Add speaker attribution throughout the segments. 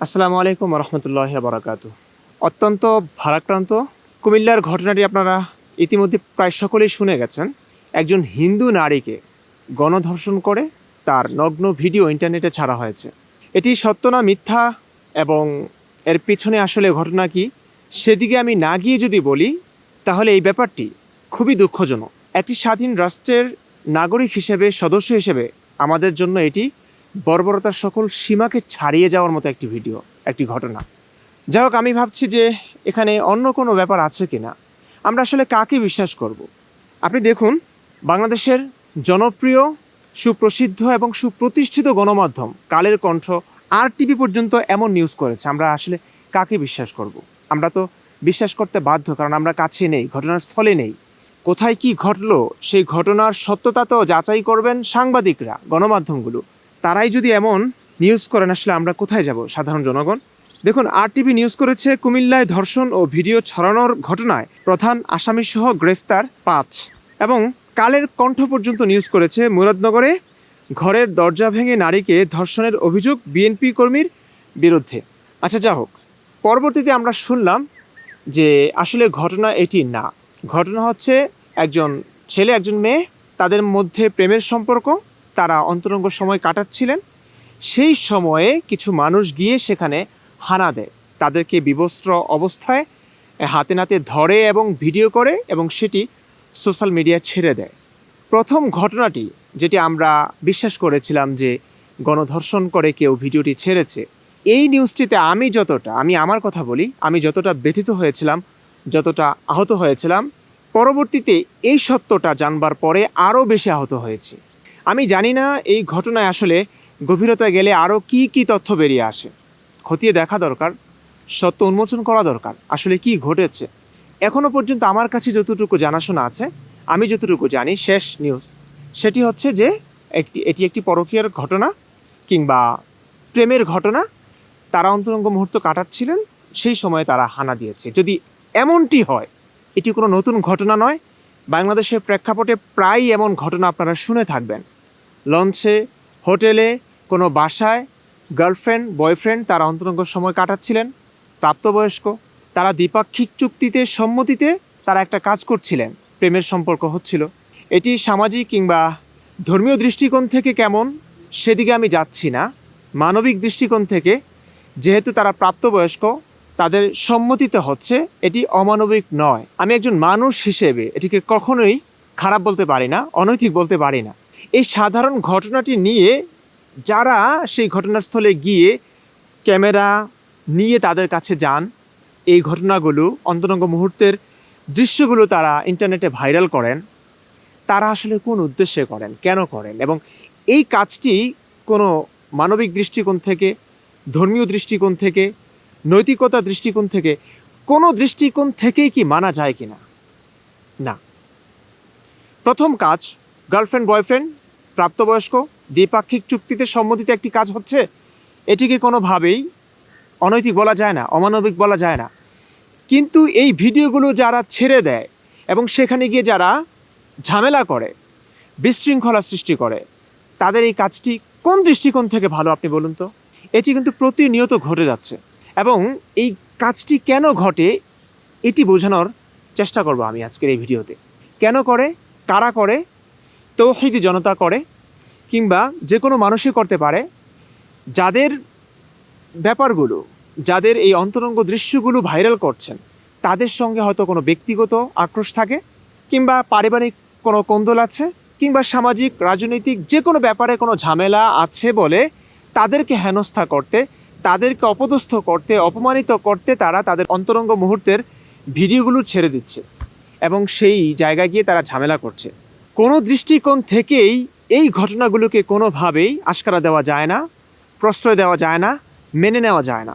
Speaker 1: আসসালামু আলাইকুম রহমতুল্লাহ বরাকাত অত্যন্ত ভারাক্রান্ত কুমিল্লার ঘটনাটি আপনারা ইতিমধ্যে প্রায় সকলেই শুনে গেছেন। একজন হিন্দু নারীকে গণধর্ষণ করে তার নগ্ন ভিডিও ইন্টারনেটে ছাড়া হয়েছে। এটি সত্য না মিথ্যা? এবং এর পিছনে আসলে ঘটনা কি? সেদিকে আমি না গিয়ে যদি বলি, তাহলে এই ব্যাপারটি খুবই দুঃখজনক। একটি স্বাধীন রাষ্ট্রের নাগরিক হিসেবে, সদস্য হিসেবে আমাদের জন্য এটি বর্বরতার সকল সীমাকে ছাড়িয়ে যাওয়ার মতো একটি ভিডিও, একটি ঘটনা। যাই হোক, আমি ভাবছি যে এখানে অন্য কোনো ব্যাপার আছে কি না আমরা আসলে কাকে বিশ্বাস করব। আপনি দেখুন, বাংলাদেশের জনপ্রিয়, সুপ্রসিদ্ধ এবং সুপ্রতিষ্ঠিত গণমাধ্যম কালের কণ্ঠ আর টিভি পর্যন্ত এমন নিউজ করেছে। আমরা আসলে কাকে বিশ্বাস করব। আমরা তো বিশ্বাস করতে বাধ্য, কারণ আমরা কাছে নেই, ঘটনাস্থলে নেই। কোথায় কি ঘটলো, সেই ঘটনার সত্যতা তো যাচাই করবেন সাংবাদিকরা, গণমাধ্যমগুলো। তারাই যদি এমন নিউজ করেন, আসলে আমরা কোথায় যাব, সাধারণ জনগণ? দেখুন আর টিভি নিউজ করেছে কুমিল্লায় ধর্ষণ ও ভিডিও ছড়ানোর ঘটনায় প্রধান আসামিসহ গ্রেফতার পাঁচ। এবং কালের কণ্ঠ পর্যন্ত নিউজ করেছে মুরাদনগরে, ঘরের দরজা ভেঙে নারীকে ধর্ষণের অভিযোগ বিএনপি কর্মীর বিরুদ্ধে। আচ্ছা যা হোক, পরবর্তীতে আমরা শুনলাম যে আসলে ঘটনা এটি না। ঘটনা হচ্ছে একজন ছেলে, একজন মেয়ে, তাদের মধ্যে প্রেমের সম্পর্ক তারা অন্তরঙ্গ সময় কাটাচ্ছিলেন। সেই সময়ে কিছু মানুষ গিয়ে সেখানে হানা দেয়। তাদেরকে বিবস্ত্র অবস্থায় হাতে নাতে ধরে এবং ভিডিও করে এবং সেটি সোশ্যাল মিডিয়া ছেড়ে দেয়। প্রথম ঘটনাটি, যেটি আমরা বিশ্বাস করেছিলাম যে গণধর্ষণ করে কেউ ভিডিওটি ছেড়েছে, এই নিউজটিতে আমি যতটা, আমি আমার কথা বলি, আমি যতটা ব্যথিত হয়েছিলাম, যতটা আহত হয়েছিলাম, পরবর্তীতে এই সত্যটা জানবার পরে আরও বেশি আহত হয়েছি। আমি জানি না এই ঘটনায় আসলে গভীরতায় গেলে আরও কি কি তথ্য বেরিয়ে আসে। খতিয়ে দেখা দরকার, সত্য উন্মোচন করা দরকার, আসলে কি ঘটেছে। এখনও পর্যন্ত আমার কাছে যতটুকু জানাশোনা আছে, আমি যতটুকু জানি, শেষ নিউজ। সেটি হচ্ছে যে, একটি, এটি একটি পরকীয়ার ঘটনা কিংবা প্রেমের ঘটনা। তারা অন্তরঙ্গ মুহূর্ত কাটাচ্ছিলেন, সেই সময়ে তারা হানা দিয়েছে। যদি এমনটি হয়, এটি কোনো নতুন ঘটনা নয়। বাংলাদেশের প্রেক্ষাপটে প্রায় এমন ঘটনা আপনারা শুনে থাকবেন। লঞ্চে হোটেলে কোনো বাসায় গার্লফ্রেন্ড বয়ফ্রেন্ড তারা অন্তরঙ্গ সময় কাটাচ্ছিলেন। প্রাপ্তবয়স্ক, তারা দ্বিপাক্ষিক চুক্তিতে, সম্মতিতে তারা একটা কাজ করছিলেন। প্রেমের সম্পর্ক হচ্ছিল। এটি সামাজিক কিংবা ধর্মীয় দৃষ্টিকোণ থেকে কেমন সেদিকে আমি যাচ্ছি না। মানবিক দৃষ্টিকোণ থেকে যেহেতু তারা প্রাপ্তবয়স্ক, তাদের সম্মতিতে হচ্ছে, এটি অমানবিক নয়। আমি একজন মানুষ হিসেবে এটিকে কখনোই খারাপ বলতে পারি না, অনৈতিক বলতে পারি না। এই সাধারণ ঘটনাটি নিয়ে যারা সেই ঘটনাস্থলে গিয়ে ক্যামেরা নিয়ে তাদের কাছে যান, এই ঘটনাগুলো অন্তরঙ্গ মুহূর্তের দৃশ্যগুলো তারা ইন্টারনেটে ভাইরাল করেন। তারা আসলে কোন উদ্দেশ্যে করেন, কেন করেন এবং এই কাজটি কোনো মানবিক দৃষ্টিকোণ থেকে, ধর্মীয় দৃষ্টিকোণ থেকে, নৈতিকতা দৃষ্টিকোণ থেকে, কোনো দৃষ্টিকোণ থেকেই কি মানা যায় কি না না। প্রথম কাজ, গার্লফ্রেন্ড, বয়ফ্রেন্ড প্রাপ্তবয়স্ক, দ্বিপাক্ষিক চুক্তিতে সম্মতিতে একটি কাজ হচ্ছে, এটিকে কোনোভাবেই অনৈতিক বলা যায় না, অমানবিক বলা যায় না। কিন্তু এই ভিডিওগুলো যারা ছেড়ে দেয় এবং সেখানে গিয়ে যারা ঝামেলা করে, বিশৃঙ্খলা সৃষ্টি করে, তাদের এই কাজটি কোন দৃষ্টিকোণ থেকে ভালো আপনি বলুন তো? এটি কিন্তু প্রতিনিয়ত ঘটে যাচ্ছে এবং এই কাজটি কেন ঘটে এটি বোঝানোর চেষ্টা করব আমি আজকের এই ভিডিওতে। কেন করে? কারা করে? তৌহিদি জনতা করে কিংবা যে কোনো মানুষই করতে পারে, যাদের ব্যাপারগুলো, যাদের এই অন্তরঙ্গ দৃশ্যগুলো ভাইরাল করছেন, তাদের সঙ্গে হয়তো কোনো ব্যক্তিগত আক্রোশ থাকে কিংবা পারিবারিক কোনো কোন্দল আছে কিংবা সামাজিক, রাজনৈতিক যে কোনো ব্যাপারে কোনো ঝামেলা আছে বলে তাদেরকে হেনস্থা করতে, তাদেরকে অপদস্থ করতে, অপমানিত করতে তারা তাদের অন্তরঙ্গ মুহূর্তের ভিডিওগুলো ছেড়ে দিচ্ছে এবং সেই জায়গায় গিয়ে তারা ঝামেলা করছে। কোনো দৃষ্টিকোণ থেকেই এই ঘটনাগুলোকে কোনোভাবেই আশকারা দেওয়া যায় না, প্রশ্রয় দেওয়া যায় না, মেনে নেওয়া যায় না।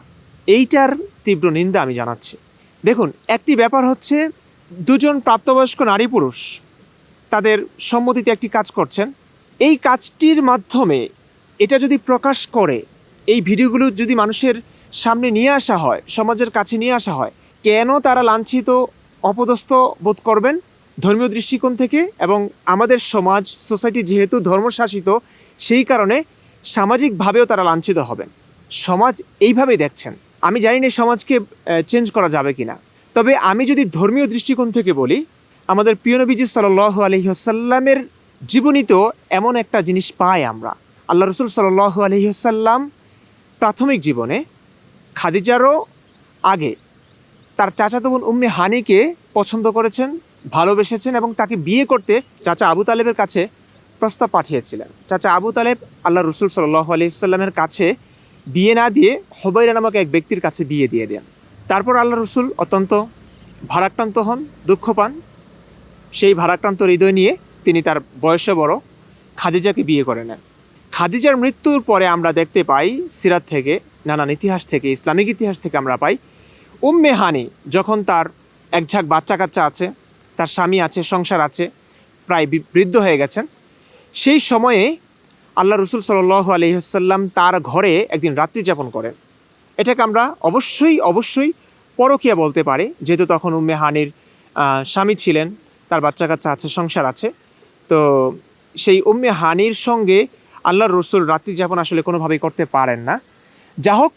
Speaker 1: এইটার তীব্র নিন্দা আমি জানাচ্ছি। দেখুন, একটি ব্যাপার হচ্ছে দুজন প্রাপ্তবয়স্ক নারী পুরুষ, তাদের সম্মতিতে একটি কাজ করছেন। এই কাজটির মাধ্যমে এটা যদি প্রকাশ করে, এই ভিডিওগুলো যদি মানুষের সামনে নিয়ে আসা হয়, সমাজের কাছে নিয়ে আসা হয়, কেন তারা লাঞ্ছিত, অপদস্থ বোধ করবেন? ধর্মীয় দৃষ্টিকোণ থেকে এবং আমাদের সমাজ, সোসাইটি যেহেতু ধর্মশাসিত, সেই কারণে সামাজিকভাবেও তারা লাঞ্ছিত হবেন। সমাজ এইভাবেই দেখছেন। আমি জানি না সমাজকে চেঞ্জ করা যাবে কি না তবে আমি যদি ধর্মীয় দৃষ্টিকোণ থেকে বলি, আমাদের প্রিয় নবীজি সাল্লাহ আলহিহসাল্লামের জীবনীতেও এমন একটা জিনিস পাই আমরা। আল্লাহ রসুল সাল্লাহ আলহিহসাল্লাম প্রাথমিক জীবনে খাদিজারও আগে তার চাচাতো বোন উম্মে হানিকে পছন্দ করেছেন ভালোবেসেছেন এবং তাকে বিয়ে করতে চাচা আবু তালেবের কাছে প্রস্তাব পাঠিয়েছিলেন। চাচা আবু তালেব আল্লাহ রসুল সাল্লাহ আলিয়াল্লামের কাছে বিয়ে না দিয়ে হবাইরা নামক এক ব্যক্তির কাছে বিয়ে দিয়ে দেন। তারপর আল্লাহ রসুল অত্যন্ত ভারাক্রান্ত হন, দুঃখ পান। সেই ভারাক্রান্ত হৃদয় নিয়ে তিনি তার বয়সে বড় খাদিজাকে বিয়ে করে নেন। খাদিজার মৃত্যুর পরে আমরা দেখতে পাই সিরাত থেকে, নানান ইতিহাস থেকে, ইসলামিক ইতিহাস থেকে আমরা পাই, উম্মে হানি যখন তার এক ঝাঁক বাচ্চা কাচ্চা আছে তার স্বামী আছে, সংসার আছে, প্রায় বৃদ্ধ হয়ে গেছেন। সেই সময়ে আল্লাহ রসুল সাল্লাহ আলহিহাল্লাম তার ঘরে একদিন রাত্রি যাপন করেন। এটাকে আমরা অবশ্যই অবশ্যই পরকিয়া বলতে পারি, যেহেতু তখন উম্মে হানির স্বামী ছিলেন, তার বাচ্চা কাচ্চা আছে, সংসার আছে। তো সেই উম্মে হানির সঙ্গে আল্লাহর রসুল রাত্রি যাপন আসলে কোনোভাবেই করতে পারেন না। যা হোক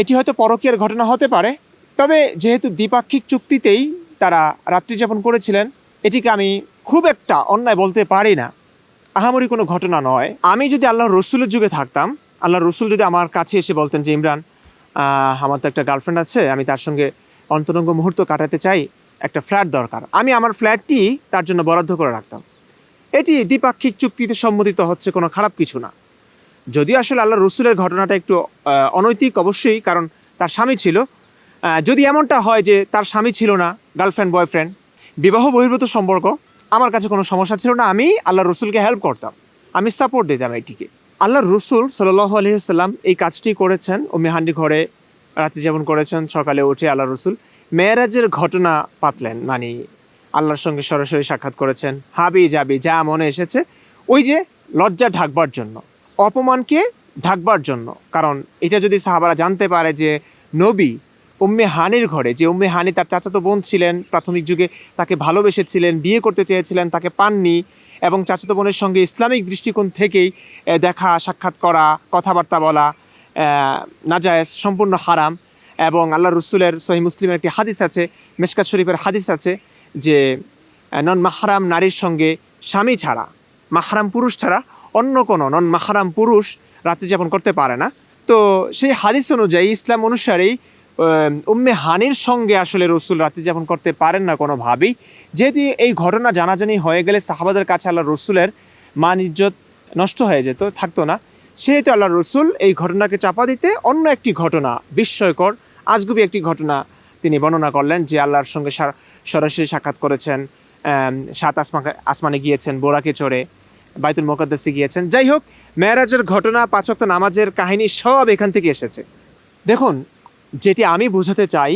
Speaker 1: এটি হয়তো পরকীয়ার ঘটনা হতে পারে, তবে যেহেতু দ্বিপাক্ষিক চুক্তিতেই তারা রাত্রি যাপন করেছিলেন, এটিকে আমি খুব একটা অন্যায় বলতে পারি না। আহামরি কোনো ঘটনা নয়। আমি যদি আল্লাহ রসুলের যুগে থাকতাম আল্লাহ রসুল যদি আমার কাছে এসে বলতেন যে, ইমরান আমার তো একটা গার্লফ্রেন্ড আছে, আমি তার সঙ্গে অন্তরঙ্গ মুহূর্ত কাটাতে চাই, একটা ফ্ল্যাট দরকার। আমি আমার ফ্ল্যাটটি তার জন্য বরাদ্দ করে রাখতাম। এটি দ্বিপাক্ষিক চুক্তিতে সম্মতিত হচ্ছে কোনো খারাপ কিছু না। যদিও আসলে আল্লাহ রসুলের ঘটনাটা একটু অনৈতিক অবশ্যই, কারণ তার স্বামী ছিল যদি এমনটা হয় যে তার স্বামী ছিল না গার্লফ্রেন্ড বয়ফ্রেন্ড বিবাহ বহির্ভূত সম্পর্ক, আমার কাছে কোনো সমস্যা ছিল না, আমি আল্লাহ রসুলকে হেল্প করতাম। আমি সাপোর্ট দিতাম এটিকে। আল্লাহ রসুল সাল্লাহ আলহিহাল্লাম এই কাজটি করেছেন ও মেহান্ডি ঘরে রাত্রি যেমন করেছেন, সকালে উঠে আল্লাহ রসুল মেয়েরাজের ঘটনা পাতলেন মানে আল্লাহর সঙ্গে সরাসরি সাক্ষাৎ করেছেন, হাবি যাবি, যা মনে এসেছে, ওই যে লজ্জা ঢাকবার জন্য, অপমানকে ঢাকবার জন্য। কারণ এটা যদি সাহাবারা জানতে পারে যে নবী উম্মে হানির ঘরে, যে উম্মে হানি তার চাচাতো বোন ছিলেন, প্রাথমিক যুগে তাকে ভালোবেসেছিলেন, বিয়ে করতে চেয়েছিলেন, তাকে পাননি এবং চাচাতো বোনের সঙ্গে ইসলামিক দৃষ্টিকোণ থেকেই দেখা, সাক্ষাৎ করা, কথাবার্তা বলা নাজায়েজ, সম্পূর্ণ হারাম এবং আল্লাহ রসুলের সহি মুসলিমের একটি হাদিস আছে, মেশকাত শরীফের হাদিস আছে যে নন মাহারাম নারীর সঙ্গে স্বামী ছাড়া, মাহারাম পুরুষ ছাড়া অন্য কোনো নন মাহারাম পুরুষ রাত্রি যাপন করতে পারে না। তো সেই হাদিস অনুযায়ী, ইসলাম অনুসারেই উম্মে হানির সঙ্গে আসলে রসুল রাত্রি যাপন করতে পারেন না কোনোভাবেই। যেহেতু এই ঘটনা জানাজানি হয়ে গেলে সাহাবাদের কাছে আল্লাহ রসুলের মান ইজ্জত নষ্ট হয়ে যেত, থাকতো না। সেহেতু আল্লাহ রসুল এই ঘটনাকে চাপা দিতে অন্য একটি ঘটনা, বিস্ময়কর, আজগুবি একটি ঘটনা তিনি বর্ণনা করলেন যে আল্লাহর সঙ্গে সার- সরাসরি সাক্ষাৎ করেছেন সাত আসমা আসমানে গিয়েছেন, বোরাকে চড়ে, বাইতুল মোকাদ্দাসে গিয়েছেন। যাই হোক, মেয়েরাজের ঘটনা পাচক নামাজের কাহিনী সব এখান থেকে এসেছে। দেখুন যেটি আমি বোঝাতে চাই,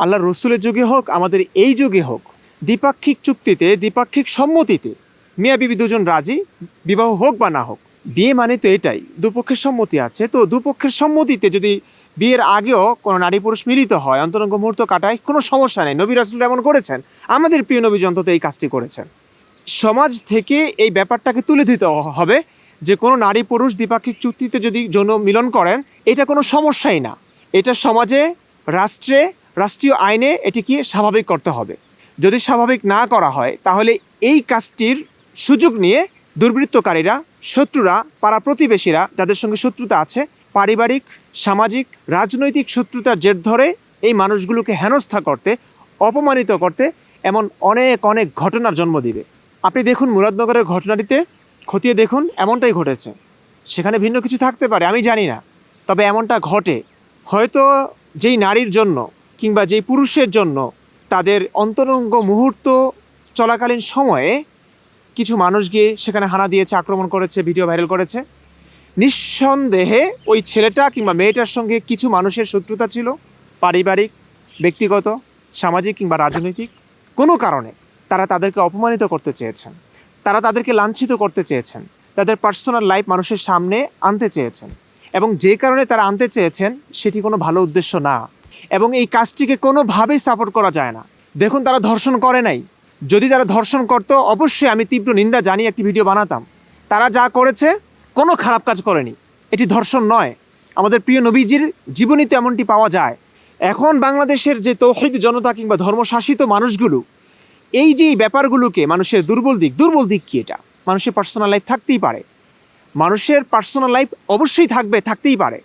Speaker 1: আল্লাহ রসুলের যুগে হোক, আমাদের এই যুগে হোক, দ্বিপাক্ষিক চুক্তিতে, দ্বিপাক্ষিক সম্মতিতে, মিয়া বিবি দুজন রাজি, বিবাহ হোক বা না হোক, বিয়ে মানে তো এটাই, দুপক্ষের সম্মতি আছে, তো দুপক্ষের সম্মতিতে যদি বিয়ের আগেও কোনো নারী পুরুষ মিলিত হয়, অন্তরঙ্গ মুহূর্ত কাটায়, কোনো সমস্যা নেই, নবী রাসুল এমন করেছেন, আমাদের প্রিয় নবী অন্তত এই কাজটি করেছেন। সমাজ থেকে এই ব্যাপারটাকে তুলে দিতে হবে যে কোনো নারী পুরুষ দ্বিপাক্ষিক চুক্তিতে যদি যৌন মিলন করেন, এটা কোনো সমস্যাই না। এটা সমাজে, রাষ্ট্রে, রাষ্ট্রীয় আইনে এটিকে স্বাভাবিক করতে হবে। যদি স্বাভাবিক না করা হয়, তাহলে এই কাজটির সুযোগ নিয়ে দুর্বৃত্তকারীরা, শত্রুরা পাড়া প্রতিবেশীরা যাদের সঙ্গে শত্রুতা আছে, পারিবারিক, সামাজিক, রাজনৈতিক শত্রুতার জের ধরে এই মানুষগুলোকে হেনস্থা করতে, অপমানিত করতে এমন অনেক অনেক ঘটনার জন্ম দিবে। আপনি দেখুন মুরাদনগরের ঘটনাটিতে, খতিয়ে দেখুন এমনটাই ঘটেছে। সেখানে ভিন্ন কিছু থাকতে পারে, আমি জানি না। তবে এমনটা ঘটে। হয়তো যেই নারীর জন্য কিংবা যেই পুরুষের জন্য তাদের অন্তরঙ্গ মুহূর্ত চলাকালীন সময়ে কিছু মানুষ গিয়ে সেখানে হানা দিয়েছে, আক্রমণ করেছে, ভিডিও ভাইরাল করেছে। নিঃসন্দেহে ওই ছেলেটা কিংবা মেয়েটার সঙ্গে কিছু মানুষের শত্রুতা ছিল, পারিবারিক, ব্যক্তিগত, সামাজিক কিংবা রাজনৈতিক। কোনো কারণে তারা তাদেরকে অপমানিত করতে চেয়েছেন। তারা তাদেরকে লাঞ্ছিত করতে চেয়েছেন। তাদের পার্সোনাল লাইফ মানুষের সামনে আনতে চেয়েছেন। এবং যে কারণে তারা আনতে চেয়েছেন, সেটি কোনো ভালো উদ্দেশ্য না। এবং এই কাজটিকে কোনোভাবেই সাপোর্ট করা যায় না। দেখুন, তারা ধর্ষণ করে নাই। যদি তারা ধর্ষণ করতো, অবশ্যই আমি তীব্র নিন্দা জানিয়ে একটি ভিডিও বানাতাম। তারা যা করেছে, কোনো খারাপ কাজ করেনি। এটি ধর্ষণ নয়। আমাদের প্রিয় নবীজির জীবনীতে এমনটি পাওয়া যায়। এখন বাংলাদেশের যে তৌহিদ জনতা কিংবা ধর্মশাসিত মানুষগুলো, এই যে ব্যাপারগুলোকে মানুষের দুর্বল দিক দুর্বল দিক কি এটা? মানুষের পার্সোনাল লাইফ থাকতেই পারে। মানুষের পার্সোনাল লাইফ অবশ্যই থাকবে, থাকতেই পারে।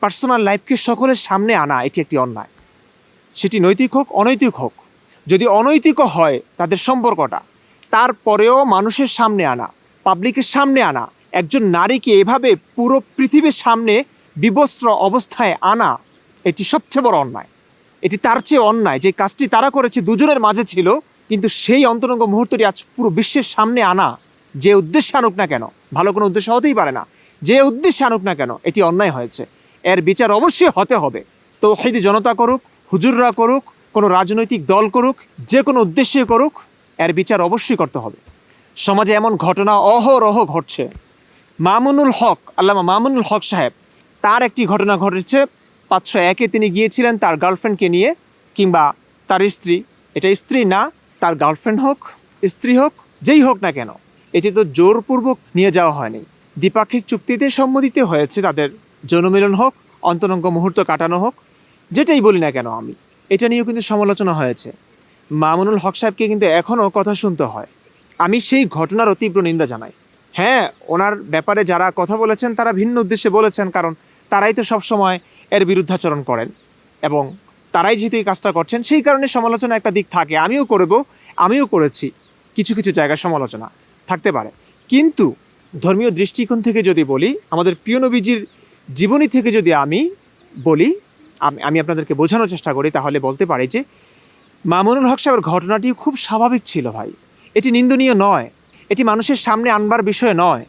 Speaker 1: পার্সোনাল লাইফকে সকলের সামনে আনা, এটি একটি অন্যায়। সেটি নৈতিক হোক, অনৈতিক হোক। যদি অনৈতিকও হয়, তাদের সম্পর্কটা। তারপরেও মানুষের সামনে আনা পাবলিকের সামনে আনা, একজন নারীকে এভাবে পুরো পৃথিবীর সামনে বিবস্ত্র অবস্থায় আনা, এটি সবচেয়ে বড় অন্যায়। এটি তার চেয়ে অন্যায়। যে কাজটি তারা করেছে দুজনের মাঝে ছিল, কিন্তু সেই অন্তরঙ্গ মুহূর্তটি আজ পুরো বিশ্বের সামনে আনা যে উদ্দেশ্যে আনুক না কেন, ভালো কোনো উদ্দেশ্য হতেই পারে না, যে উদ্দেশ্যে আনুক না কেন, এটি অন্যায় হয়েছে। এর বিচার অবশ্যই হতে হবে। তো হেদি জনতা করুক, হুজুররা করুক, কোনো রাজনৈতিক দল করুক, যে কোনো উদ্দেশ্যে করুক, এর বিচার অবশ্যই করতে হবে। সমাজে এমন ঘটনা অহরহ ঘটছে। মামুনুল হক, আল্লামা মামুনুল হক সাহেব, তার একটি ঘটনা ঘটেছে, পাঁচশো একে তিনি গিয়েছিলেন তার গার্লফ্রেন্ডকে নিয়ে, কিংবা তার স্ত্রী, এটা স্ত্রী না, তার গার্লফ্রেন্ড হোক, স্ত্রী হোক, যেই হোক না কেন। এটি তো জোরপূর্বক নিয়ে যাওয়া হয়নি। দ্বিপাক্ষিক চুক্তিতে সম্মতিতে হয়েছে তাদের যৌনমিলন হোক, অন্তরঙ্গ মুহূর্ত কাটানো হোক, যেটাই বলি না কেন আমি, এটা নিয়েও কিন্তু সমালোচনা হয়েছে। মামুনুল হক সাহেবকে কিন্তু এখনও কথা শুনতে হয়। আমি সেই ঘটনারও তীব্র নিন্দা জানাই। হ্যাঁ ওনার ব্যাপারে যারা কথা বলেছেন, তারা ভিন্ন উদ্দেশ্যে বলেছেন, কারণ তারাই তো সবসময় এর বিরুদ্ধাচরণ করেন এবং তারাই যেহেতু এই কাজটা করছেন, সেই কারণে সমালোচনা একটা দিক থাকে। আমিও করব, আমিও করেছি। কিছু কিছু জায়গায় সমালোচনা। থাকতে পারে। কিন্তু ধর্মীয় দৃষ্টিকোণ থেকে যদি বলি, আমাদের প্রিয় নবীজির জীবনী থেকে যদি আমি বলি, আমি আপনাদেরকে বোঝানোর চেষ্টা করি, তাহলে বলতে পারি যে মামুনুল হক সাহেবের ঘটনাটি খুব স্বাভাবিক ছিল ভাই। এটি নিন্দনীয় নয়, এটি মানুষের সামনে আনবার বিষয় নয়।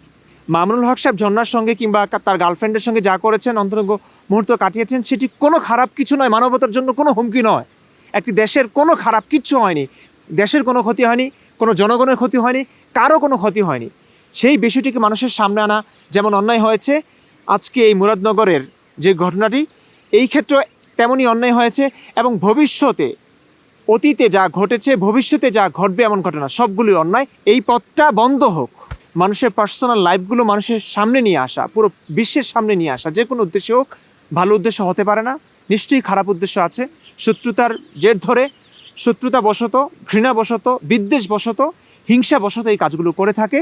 Speaker 1: মামুনুল হক সাহেব ঝর্ণার সঙ্গে কিংবা তার গার্লফ্রেন্ডের সঙ্গে যা করেছেন, অন্তরঙ্গ মুহূর্ত কাটিয়েছেন, সেটি কোনো খারাপ কিছু নয়, মানবতার জন্য কোনো হুমকি নয়। একটি দেশের কোনো খারাপ কিচ্ছু হয়নি, দেশের কোনো ক্ষতি হয়নি কোনো জনগণের ক্ষতি হয়নি, কারও কোনো ক্ষতি হয়নি। সেই বিষয়টিকে মানুষের সামনে আনা যেমন অন্যায় হয়েছে, আজকে এই মুরাদনগরের যে ঘটনাটি, এই ক্ষেত্রে তেমনই অন্যায় হয়েছে এবং ভবিষ্যতে, অতীতে যা ঘটেছে, ভবিষ্যতে যা ঘটবে এমন ঘটনা, সবগুলি অন্যায়। এই পথটা বন্ধ হোক। মানুষের পার্সোনাল লাইফগুলো মানুষের সামনে নিয়ে আসা, পুরো বিশ্বের সামনে নিয়ে আসা, যে কোনো উদ্দেশ্য হোক, ভালো উদ্দেশ্য হতে পারে না। নিশ্চয়ই খারাপ উদ্দেশ্য আছে। শত্রুতার জের ধরে শত্রুতা বশত, ঘৃণা বশত, বিদ্বেষ বশত, হিংসা বশত এই কাজগুলো করে থাকে।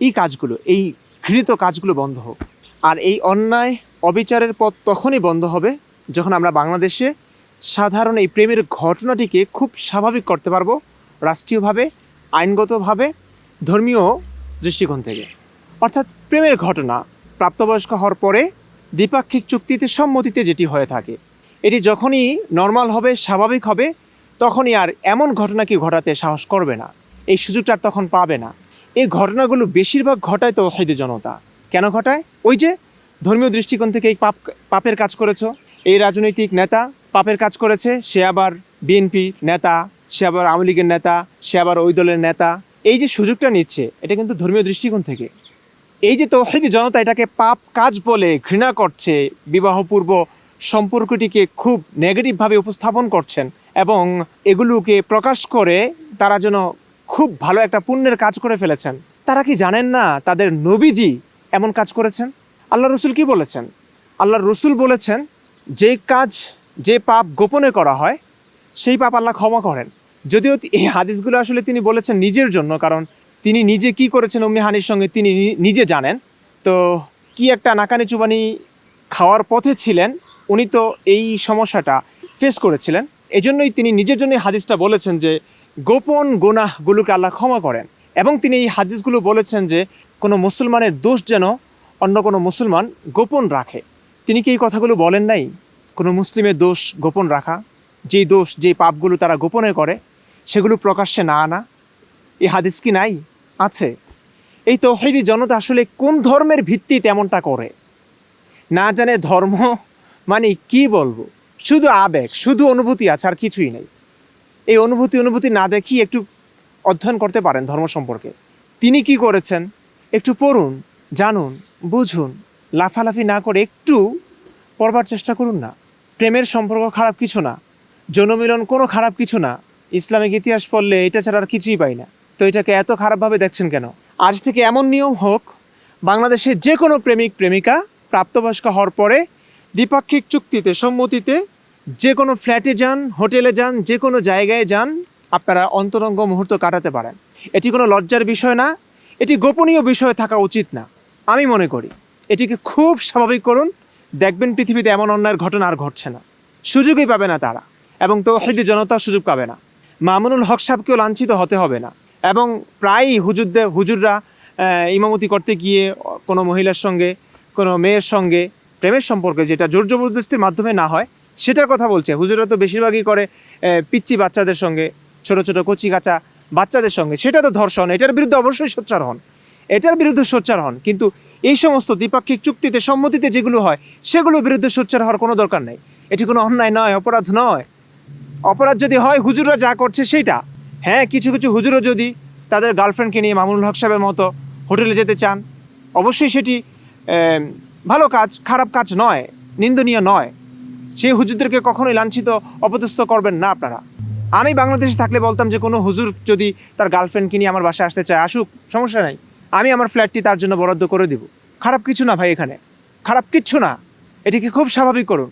Speaker 1: এই কাজগুলো, এই ঘৃণিত কাজগুলো বন্ধ হোক। আর এই অন্যায়, অবিচারের পথ তখনই বন্ধ হবে যখন আমরা বাংলাদেশে সাধারণ এই প্রেমের ঘটনাটিকে খুব স্বাভাবিক করতে পারব রাষ্ট্রীয়ভাবে, আইনগতভাবে, ধর্মীয় দৃষ্টিকোণ থেকে। অর্থাৎ প্রেমের ঘটনা প্রাপ্তবয়স্ক হওয়ার পরে দ্বিপাক্ষিক চুক্তিতে সম্মতিতে যেটি হয়ে থাকে, এটি যখনই নর্মাল হবে, স্বাভাবিক হবে তখনই আর এমন ঘটনা কি ঘটাতে সাহস করবে না। এই সুযোগটা তখন পাবে না। এই ঘটনাগুলো বেশিরভাগ ঘটায় তো হেদে জনতা। কেন ঘটায়? ওই যে ধর্মীয় দৃষ্টিকোণ থেকে এই পাপ, পাপের কাজ করেছ। এই রাজনৈতিক নেতা পাপের কাজ করেছে, সে আবার বিএনপি নেতা, সে আবার আওয়ামী লীগের নেতা, সে আবার ওই দলের নেতা। এই যে সুযোগটা নিচ্ছে, এটা কিন্তু ধর্মীয় দৃষ্টিকোণ থেকে। এই যে তৌহিদি জনতা এটাকে পাপ কাজ বলে ঘৃণা করছে, বিবাহপূর্ব সম্পর্কটিকে খুব নেগেটিভভাবে উপস্থাপন করছেন এবং এগুলোকে প্রকাশ করে তারা যেন খুব ভালো একটা পুণ্যের কাজ করে ফেলেছেন। তারা কি জানেন না তাদের নবীজি এমন কাজ করেছেন? আল্লাহ রসুল কি বলেছেন? আল্লাহ রসুল বলেছেন, যে কাজ যে পাপ গোপনে করা হয়, সেই পাপ আল্লাহ ক্ষমা করেন। যদিও এই হাদিসগুলো আসলে তিনি বলেছেন নিজের জন্য, কারণ তিনি নিজে কি করেছেন উম্মি হানির সঙ্গে তিনি নিজে জানেন। তো কি একটা নাকানি চুবানি খাওয়ার পথে ছিলেন উনি তো এই সমস্যাটা ফেস করেছিলেন। এজন্যই তিনি নিজের জন্য হাদিসটা বলেছেন যে, গোপন গোনাহগুলোকে আল্লাহ ক্ষমা করেন। এবং তিনি এই হাদিসগুলো বলেছেন যে, কোনো মুসলমানের দোষ যেন অন্য কোনো মুসলমান গোপন রাখে। তিনি কি এই কথাগুলো বলেন নাই? কোনো মুসলিমের দোষ গোপন রাখা? যেই দোষ, যেই পাপগুলো তারা গোপনে করে, সেগুলো প্রকাশ্যে না আনা? এই হাদিস কি নাই? আছে। এই তৌহিদি জনতা আসলে কোন ধর্মের ভিত্তিতে এমনটা করে? না জানে ধর্ম মানে কি বলব? শুধু আবেগ, শুধু অনুভূতি আছে আর কিছুই নেই। এই অনুভূতি অনুভূতি না দেখি একটু অধ্যয়ন করতে পারেন ধর্ম সম্পর্কে। তিনি কি করেছেন? একটু পড়ুন, জানুন, বুঝুন, লাফালাফি না করে একটু পড়বার চেষ্টা করুন না। প্রেমের সম্পর্ক খারাপ কিছু না। যৌনমিলন কোনো খারাপ কিছু না। ইসলামিক ইতিহাস পড়লে এটা ছাড়া আর কিছুই পাই না। তো এটাকে এত খারাপভাবে দেখছেন কেন? আজ থেকে এমন নিয়ম হোক, বাংলাদেশের যে কোনো প্রেমিক, প্রেমিকা প্রাপ্তবয়স্ক হওয়ার পরে দ্বিপাক্ষিক চুক্তিতে, সম্মতিতে যে কোনো ফ্ল্যাটে যান, হোটেলে যান, যে কোনো জায়গায় যান, আপনারা অন্তরঙ্গ মুহূর্ত কাটাতে পারেন। এটি কোনো লজ্জার বিষয় না, এটি গোপনীয় বিষয় থাকা উচিত না, আমি মনে করি। এটিকে খুব স্বাভাবিক করুন, দেখবেন পৃথিবীতে এমন অন্যায়ের ঘটনা আর ঘটছে না। সুযোগই পাবে না তারা, এবং তৌহিদি জনতা সুযোগ পাবে না। মামুনুল হক সাহেবকেও লাঞ্ছিত হতে হবে না, এবং প্রায়ই হুজুরদের হুজুররা ইমামতি করতে গিয়ে কোনো মহিলার সঙ্গে, কোনো মেয়ের সঙ্গে প্রেমের সম্পর্কে যেটা জোর জবরদস্তির মাধ্যমে না হয়, সেটার কথা বলছে। হুজুরা তো বেশিরভাগই করে পিচ্চি বাচ্চাদের সঙ্গে, ছোট ছোট কচি কাঁচা বাচ্চাদের সঙ্গে। সেটা তো ধর্ষণ, এটার বিরুদ্ধে অবশ্যই সোচ্চার হন। এটার বিরুদ্ধে সোচ্চার হন, কিন্তু এই সমস্ত দ্বিপাক্ষিক চুক্তিতে, সম্মতিতে যেগুলো হয়, সেগুলোর বিরুদ্ধে সোচ্চার হওয়ার কোনো দরকার নেই। এটি কোনো অন্যায় নয়, অপরাধ নয়। অপরাধ যদি হয়, হুজুররা যা করছে সেটা হ্যাঁ কিছু কিছু হুজুরও যদি তাদের গার্লফ্রেন্ডকে নিয়ে মামুনুল হক সাহেবের মতো হোটেলে যেতে চান, অবশ্যই সেটি ভালো কাজ, খারাপ কাজ নয়, নিন্দনীয় নয়। সেই হুজুরদেরকে কখনোই লাঞ্ছিত, অপদস্থ করবেন না আপনারা। আমি বাংলাদেশে থাকলে বলতাম যে, কোনো হুজুর যদি তার গার্লফ্রেন্ডকে নিয়ে আমার বাসায় আসতে চায়, আসুক, সমস্যা নাই। আমি আমার ফ্ল্যাটটি তার জন্য বরাদ্দ করে দিব। খারাপ কিছু না ভাই এখানে। খারাপ কিচ্ছু না। এটিকে খুব স্বাভাবিক করুন।